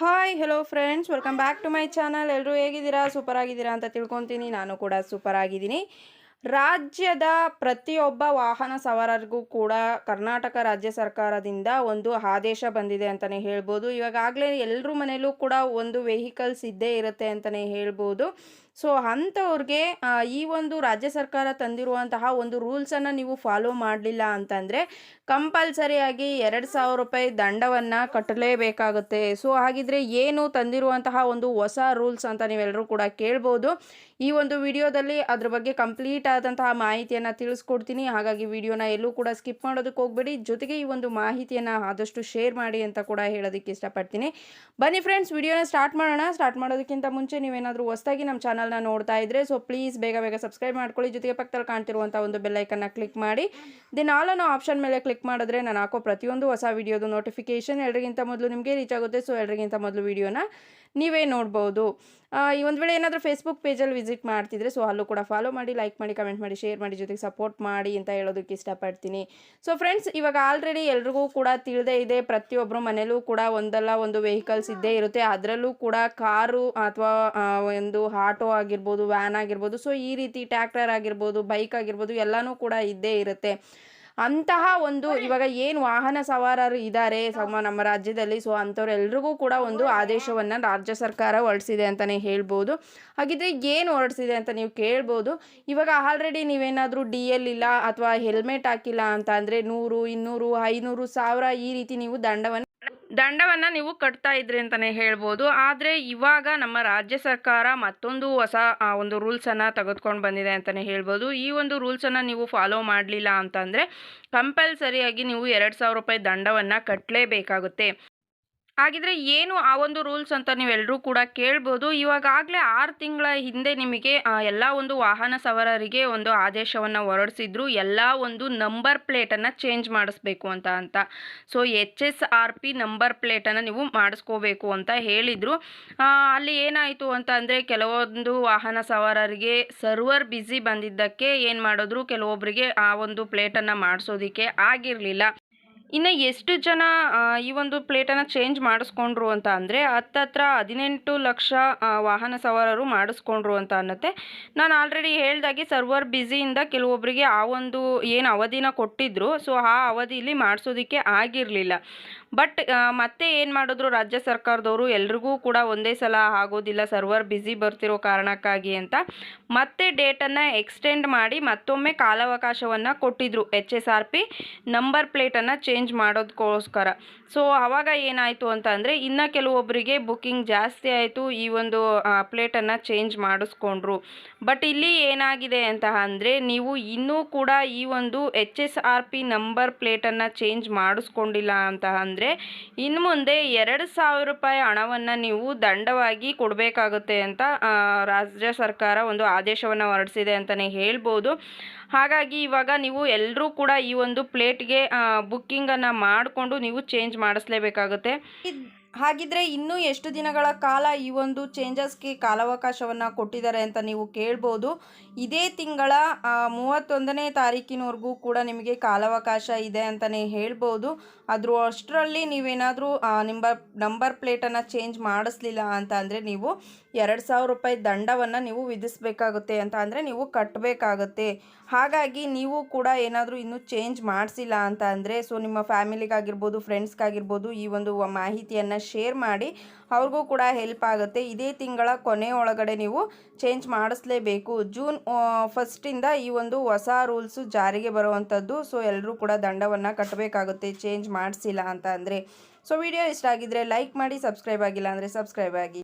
Hi hello friends welcome back to my channel ಎಲ್ಲರೂ ಹೇಗಿದ್ದೀರಾ? Super ಆಗಿದ್ದೀರಾ ಅಂತ ತಿಳ್ಕೊತೀನಿ. ನಾನು ಕೂಡ ಸೂಪರ್ ಆಗಿದ್ದೀನಿ ರಾಜ್ಯದ ಪ್ರತಿಯೊಬ್ಬ ವಾಹನ ಸವಾರರಿಗೂ ಕೂಡ ಕರ್ನಾಟಕ ರಾಜ್ಯ ಸರ್ಕಾರದಿಂದ ಒಂದು ಆದೇಶ ಬಂದಿದೆ ಅಂತಲೇ ಹೇಳ್ಬೋದು. ಇವಾಗಾಗಲೇ ಎಲ್ಲರೂ ಮನೆಯಲ್ಲೂ ಕೂಡ ಒಂದು ವೆಹಿಕಲ್ಸ್ ಇದ್ದೇ ಇರುತ್ತೆ ಅಂತಲೇ ಹೇಳ್ಬೋದು. ಸೊ ಅಂಥವ್ರಿಗೆ ಈ ಒಂದು ರಾಜ್ಯ ಸರ್ಕಾರ ತಂದಿರುವಂತಹ ಒಂದು ರೂಲ್ಸನ್ನು ನೀವು ಫಾಲೋ ಮಾಡಲಿಲ್ಲ ಅಂತಂದರೆ ಕಂಪಲ್ಸರಿಯಾಗಿ ಎರಡು ಸಾವಿರ ರೂಪಾಯಿ ದಂಡವನ್ನು ಕಟ್ಟಲೇಬೇಕಾಗುತ್ತೆ. ಸೊ ಹಾಗಿದ್ರೆ ಏನು ತಂದಿರುವಂತಹ ಒಂದು ಹೊಸ ರೂಲ್ಸ್ ಅಂತ ನೀವೆಲ್ಲರೂ ಕೂಡ ಕೇಳ್ಬೋದು. ಈ ಒಂದು ವಿಡಿಯೋದಲ್ಲಿ ಅದ್ರ ಬಗ್ಗೆ ಕಂಪ್ಲೀಟ್ ಆದಂತಹ ಮಾಹಿತಿಯನ್ನು ತಿಳಿಸ್ಕೊಡ್ತೀನಿ. ಹಾಗಾಗಿ ವಿಡಿಯೋನ ಎಲ್ಲೂ ಕೂಡ ಸ್ಕಿಪ್ ಮಾಡೋದಕ್ಕೆ ಹೋಗ್ಬೇಡಿ. ಜೊತೆಗೆ ಈ ಒಂದು ಮಾಹಿತಿಯನ್ನು ಆದಷ್ಟು ಶೇರ್ ಮಾಡಿ ಅಂತ ಕೂಡ ಹೇಳೋದಕ್ಕೆ ಇಷ್ಟಪಡ್ತೀನಿ. ಬನ್ನಿ ಫ್ರೆಂಡ್ಸ್ ವಿಡಿಯೋನ ಸ್ಟಾರ್ಟ್ ಮಾಡೋಣ. ಸ್ಟಾರ್ಟ್ ಮಾಡೋದಕ್ಕಿಂತ ಮುಂಚೆ ನೀವೇನಾದರೂ ಹೊಸದಾಗಿ ನಮ್ಮ ಚಾನಲ್ನ ನೋಡ್ತಾ ಇದ್ರೆ, ಸೊ ಪ್ಲೀಸ್ ಬೇಗ ಬೇಗ ಸಬ್ಸ್ಕ್ರೈಬ್ ಮಾಡ್ಕೊಳ್ಳಿ. ಜೊತೆಗೆ ಪಕ್ಕದಲ್ಲಿ ಕಾಣ್ತಿರುವಂಥ ಒಂದು ಬೆಲ್ಲೈಕನ್ನ ಕ್ಲಿಕ್ ಮಾಡಿ. ದಿನ ಆಲನ್ನು ಆಪ್ಷನ್ ಮೇಲೆ ಕ್ಲಿಕ್ ಮಾಡಿದ್ರೆ ನಾನು ಹಾಕೋ ಪ್ರತಿಯೊಂದು ಹೊಸ ವಿಡಿಯೋದು ನೋಟಿಫಿಕೇಷನ್ ಎಲ್ರಿಗಿಂತ ಮೊದಲು ನಿಮಗೆ ರೀಚ್ ಆಗುತ್ತೆ. ಸೊ ಎಲ್ರಿಗಿಂತ ಮೊದಲು ವಿಡಿಯೋನ ನೀವೇ ನೋಡ್ಬೋದು. ಈ ಒಂದು ವೇಳೆ ಏನಾದರೂ ಫೇಸ್ಬುಕ್ ಪೇಜಲ್ಲಿ ವಿಸಿಟ್ ಮಾಡ್ತಿದ್ರೆ ಸೊ ಅಲ್ಲೂ ಕೂಡ ಫಾಲೋ ಮಾಡಿ ಲೈಕ್ ಮಾಡಿ ಕಮೆಂಟ್ ಮಾಡಿ ಶೇರ್ ಮಾಡಿ, ಜೊತೆಗೆ ಸಪೋರ್ಟ್ ಮಾಡಿ ಅಂತ ಹೇಳೋದಕ್ಕೆ ಇಷ್ಟಪಡ್ತೀನಿ. ಸೊ ಫ್ರೆಂಡ್ಸ್ ಇವಾಗ ಆಲ್ರೆಡಿ ಎಲ್ರಿಗೂ ಕೂಡ ತಿಳಿದೇ ಇದೆ. ಪ್ರತಿಯೊಬ್ಬರು ಮನೇಲೂ ಕೂಡ ಒಂದಲ್ಲ ಒಂದು ವೆಹಿಕಲ್ಸ್ ಇದ್ದೇ ಇರುತ್ತೆ. ಅದರಲ್ಲೂ ಕೂಡ ಕಾರು ಅಥವಾ ಒಂದು ಆಟೋ ಆಗಿರ್ಬೋದು ವ್ಯಾನ್ ಆಗಿರ್ಬೋದು ಸೊ ಈ ರೀತಿ ಟ್ಯಾಕ್ಟರ್ ಆಗಿರ್ಬೋದು ಬೈಕ್ ಆಗಿರ್ಬೋದು, ಎಲ್ಲನೂ ಕೂಡ ಇದ್ದೇ ಇರುತ್ತೆ. ಅಂತಹ ಒಂದು ಇವಾಗ ಏನು ವಾಹನ ಸವಾರರು ಇದ್ದಾರೆ ಸಮ ನಮ್ಮ ರಾಜ್ಯದಲ್ಲಿ ಸೊ ಅಂಥವ್ರೆಲ್ರಿಗೂ ಕೂಡ ಒಂದು ಆದೇಶವನ್ನು ರಾಜ್ಯ ಸರ್ಕಾರ ಹೊರಡಿಸಿದೆ ಅಂತಲೇ ಹೇಳ್ಬೋದು. ಹಾಗಿದ್ರೆ ಏನು ಹೊರಡಿಸಿದೆ ಅಂತ ನೀವು ಕೇಳ್ಬೋದು. ಇವಾಗ ಆಲ್ರೆಡಿ ನೀವೇನಾದರೂ ಡಿ ಎಲ್ ಇಲ್ಲ ಅಥವಾ ಹೆಲ್ಮೆಟ್ ಹಾಕಿಲ್ಲ ಅಂತ ಅಂದರೆ ನೂರು ಇನ್ನೂರು ಐನೂರು ಸಾವಿರ ಈ ರೀತಿ ನೀವು ದಂಡವನ್ನು ದಂಡವನ್ನು ನೀವು ಕಟ್ತಾ ಇದ್ರಿ ಅಂತಲೇ ಹೇಳ್ಬೋದು. ಆದರೆ ಇವಾಗ ನಮ್ಮ ರಾಜ್ಯ ಸರ್ಕಾರ ಮತ್ತೊಂದು ಹೊಸ ಒಂದು ರೂಲ್ಸನ್ನು ತೆಗೆದುಕೊಂಡು ಬಂದಿದೆ ಅಂತಲೇ ಹೇಳ್ಬೋದು. ಈ ಒಂದು ರೂಲ್ಸನ್ನು ನೀವು ಫಾಲೋ ಮಾಡಲಿಲ್ಲ ಅಂತಂದರೆ ಕಂಪಲ್ಸರಿಯಾಗಿ ನೀವು ಎರಡು ಸಾವಿರ ರೂಪಾಯಿ ದಂಡವನ್ನು ಕಟ್ಟಲೇಬೇಕಾಗುತ್ತೆ ಹಾಗಿದ್ರೆ ಏನು ಆ ಒಂದು ರೂಲ್ಸ್ ಅಂತ ನೀವೆಲ್ಲರೂ ಕೂಡ ಕೇಳ್ಬೋದು. ಇವಾಗಾಗಲೇ ಆರು ತಿಂಗಳ ಹಿಂದೆ ನಿಮಗೆ ಎಲ್ಲ ಒಂದು ವಾಹನ ಸವಾರರಿಗೆ ಒಂದು ಆದೇಶವನ್ನು ಹೊರಡಿಸಿದ್ರು. ಎಲ್ಲ ಒಂದು ನಂಬರ್ ಪ್ಲೇಟನ್ನು ಚೇಂಜ್ ಮಾಡಿಸ್ಬೇಕು ಅಂತ ಅಂತ. So, H S R P number ಪ್ಲೇಟನ್ನು ನೀವು ಮಾಡಿಸ್ಕೋಬೇಕು ಅಂತ ಹೇಳಿದರು. ಅಲ್ಲಿ ಏನಾಯಿತು ಅಂತ ಅಂದರೆ ಕೆಲವೊಂದು ವಾಹನ ಸವಾರರಿಗೆ ಸರ್ವರ್ ಬ್ಯುಸಿ ಬಂದಿದ್ದಕ್ಕೆ ಏನು ಮಾಡಿದ್ರು? ಕೆಲವೊಬ್ಬರಿಗೆ ಆ ಒಂದು ಪ್ಲೇಟನ್ನು ಮಾಡಿಸೋದಕ್ಕೆ ಆಗಿರಲಿಲ್ಲ. ಇನ್ನು ಎಷ್ಟು ಜನ ಈ ಒಂದು ಪ್ಲೇಟನ್ನು ಚೇಂಜ್ ಮಾಡಿಸ್ಕೊಂಡ್ರು ಅಂತ ಅಂದರೆ ಹತ್ತತ್ರ ಹದಿನೆಂಟು ಲಕ್ಷ ವಾಹನ ಸವಾರರು ಮಾಡಿಸ್ಕೊಂಡ್ರು ಅಂತ ಅನ್ನತ್ತೆ. ನಾನು ಆಲ್ರೆಡಿ ಹೇಳ್ದಾಗೆ ಸರ್ವರ್ ಬ್ಯುಸಿಯಿಂದ ಕೆಲವೊಬ್ಬರಿಗೆ ಆ ಒಂದು ಏನು ಅವಧಿನ ಕೊಟ್ಟಿದ್ರು ಸೊ ಆ ಅವಧಿಯಲ್ಲಿ ಮಾಡಿಸೋದಕ್ಕೆ ಆಗಿರಲಿಲ್ಲ. ಬಟ್ ಮತ್ತೆ ಏನು ಮಾಡಿದ್ರು ರಾಜ್ಯ ಸರ್ಕಾರದವರು, ಎಲ್ರಿಗೂ ಕೂಡ ಒಂದೇ ಸಲ ಆಗೋದಿಲ್ಲ ಸರ್ವರ್ ಬ್ಯುಸಿ ಬರ್ತಿರೋ ಕಾರಣಕ್ಕಾಗಿ ಅಂತ. ಮತ್ತೆ ಡೇಟನ್ನು ಎಕ್ಸ್ಟೆಂಡ್ ಮಾಡಿ ಮತ್ತೊಮ್ಮೆ ಕಾಲಾವಕಾಶವನ್ನು ಕೊಟ್ಟಿದ್ರು H S R P number ಪ್ಲೇಟನ್ನು change ಮಾಡೋದಕ್ಕೋಸ್ಕರ ಸೊ ಆವಾಗ ಏನಾಯಿತು ಅಂತ ಅಂದರೆ, ಇನ್ನು ಕೆಲವೊಬ್ಬರಿಗೆ ಬುಕ್ಕಿಂಗ್ ಜಾಸ್ತಿ ಆಯಿತು, ಈ ಒಂದು ಪ್ಲೇಟನ್ನು ಚೇಂಜ್ ಮಾಡಿಸ್ಕೊಂಡ್ರು. ಬಟ್ ಇಲ್ಲಿ ಏನಾಗಿದೆ ಅಂತ ಅಂದರೆ, ನೀವು ಇನ್ನೂ ಕೂಡ ಈ ಒಂದು H S R P number ಪ್ಲೇಟನ್ನು change ಮಾಡಿಸ್ಕೊಂಡಿಲ್ಲ ಅಂತ ಅಂದರೆ ಇನ್ನು ಮುಂದೆ ಎರಡು ಸಾವಿರ ರೂಪಾಯಿ ಹಣವನ್ನು ನೀವು ದಂಡವಾಗಿ ಕೊಡಬೇಕಾಗುತ್ತೆ ಅಂತ ರಾಜ್ಯ ಸರ್ಕಾರ ಒಂದು ಆದೇಶವನ್ನು ಹೊರಡಿಸಿದೆ ಅಂತಲೇ ಹೇಳ್ಬೋದು. ಹಾಗಾಗಿ ಇವಾಗ ನೀವು ಎಲ್ಲರೂ ಕೂಡ ಈ ಒಂದು ಪ್ಲೇಟ್ಗೆ ಬುಕ್ಕಿಂಗನ್ನು ಮಾಡಿಕೊಂಡು ನೀವು ಚೇಂಜ್ ಮಾಡಿಸ್ಲೇಬೇಕಾಗುತ್ತೆ. ಹಾಗಿದ್ರೆ ಇನ್ನೂ ಎಷ್ಟು ದಿನಗಳ ಕಾಲ ಈ ಒಂದು ಚೇಂಜಸ್ಗೆ ಕಾಲಾವಕಾಶವನ್ನು ಕೊಟ್ಟಿದ್ದಾರೆ ಅಂತ ನೀವು ಕೇಳ್ಬೋದು. ಇದೇ ತಿಂಗಳ ಮೂವತ್ತೊಂದನೇ ತಾರೀಕಿನವರೆಗೂ ಕೂಡ ನಿಮಗೆ ಕಾಲಾವಕಾಶ ಇದೆ ಅಂತಲೇ ಹೇಳ್ಬೋದು. ಆದರೂ ಅಷ್ಟರಲ್ಲಿ ನೀವೇನಾದರೂ ನಿಮ್ಮ ನಂಬರ್ ಪ್ಲೇಟನ್ನು ಚೇಂಜ್ ಮಾಡಿಸ್ಲಿಲ್ಲ ಅಂತ ಅಂದರೆ ನೀವು ಎರಡು ಸಾವಿರ ರೂಪಾಯಿ ದಂಡವನ್ನು ನೀವು ವಿಧಿಸಬೇಕಾಗುತ್ತೆ ಅಂತ ಅಂದರೆ ನೀವು ಕಟ್ಟಬೇಕಾಗುತ್ತೆ ಹಾಗಾಗಿ ನೀವು ಕೂಡ ಏನಾದರೂ ಇನ್ನೂ ಚೇಂಜ್ ಮಾಡಿಸಿಲ್ಲ ಅಂತ ಅಂದರೆ ಸೊ ನಿಮ್ಮ ಫ್ಯಾಮಿಲಿಗಾಗಿರ್ಬೋದು ಫ್ರೆಂಡ್ಸ್ಗಾಗಿರ್ಬೋದು ಈ ಒಂದು ಮಾಹಿತಿಯನ್ನು ಶೇರ್ ಮಾಡಿ ಅವ್ರಿಗೂ ಕೂಡ ಹೆಲ್ಪ್ ಆಗುತ್ತೆ. ಇದೇ ತಿಂಗಳ ಕೊನೆ ಒಳಗಡೆ ನೀವು ಚೇಂಜ್ ಮಾಡಿಸ್ಲೇಬೇಕು. ಜೂನ್ ಫಸ್ಟಿಂದ ಈ ಒಂದು ಹೊಸ ರೂಲ್ಸು ಜಾರಿಗೆ ಬರುವಂಥದ್ದು ಸೊ ಎಲ್ಲರೂ ಕೂಡ ದಂಡವನ್ನು ಕಟ್ಟಬೇಕಾಗುತ್ತೆ ಚೇಂಜ್ ಮಾಡಿಸಿಲ್ಲ ಅಂತ ಅಂದರೆ. ಸೊ ವಿಡಿಯೋ ಇಷ್ಟ ಆಗಿದ್ರೆ ಲೈಕ್ ಮಾಡಿ ಸಬ್ಸ್ಕ್ರೈಬ್ ಆಗಿಲ್ಲ ಅಂದರೆ ಸಬ್ಸ್ಕ್ರೈಬ್ ಆಗಿ.